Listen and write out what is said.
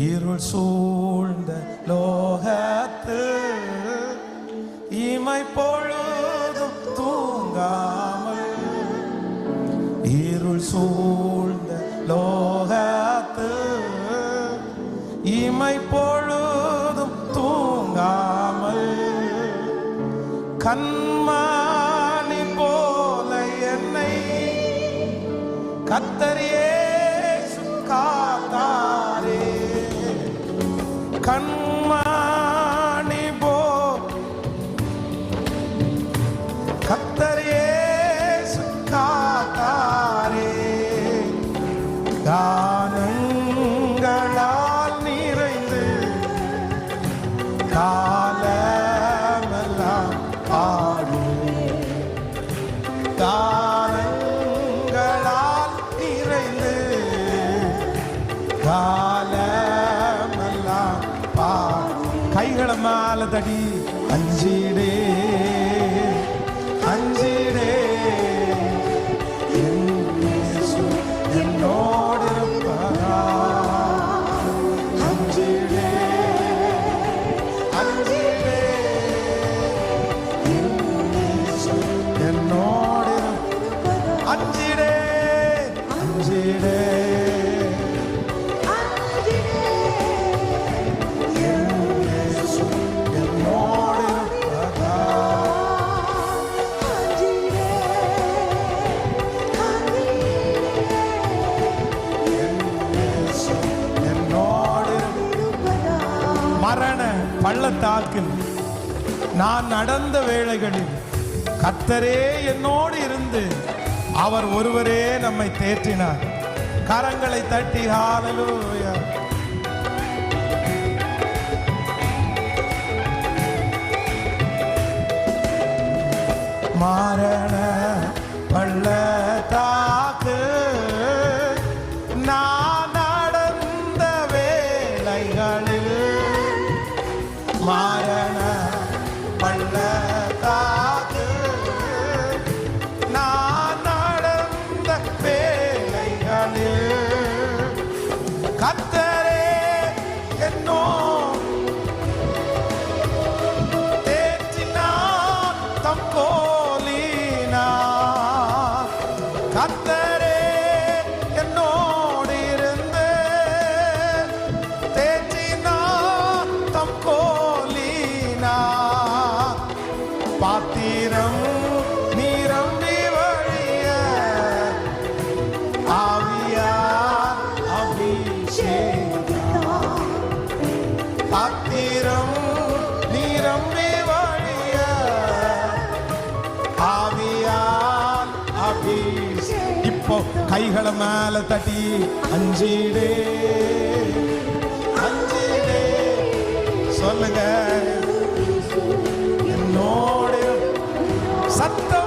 இருள் சூழ்ந்த லோகத்து இமை பொழுதும் தூங்காமல் இருள் சூழ்ந்த லோகத்து இமை பொழுதும் தூங்காமல் கண்மானி போல கண்மாணி போ கத்தரே. சுத்தாரே தானங்களால் நிறைந்து காலமெல்லாம் ஆடு. தானங்களால் நிறைந்து கா கைகளை மேல தடி அஞ்சிடே. பள்ளத்தாக்கில் நான் நடந்த வேளைகளில் கத்தரே என்னோடு இருந்து அவர் ஒருவரே நம்மை தேற்றினார். கரங்களை தட்டி ஹாலலூயா மரண கத்தரே என்னோ தேற்றினார் தம் கத்தரே என்னோடு தேற்றினார் தம் பாத்திரம் பாத்திரம் நீரம்பே வாழிய. ஆவியால் அபீஷ் இப்போ கைகளை மேல தட்டி அஞ்சிடே. அஞ்சிடே. சொல்லுங்க. என்னோட சத்தம்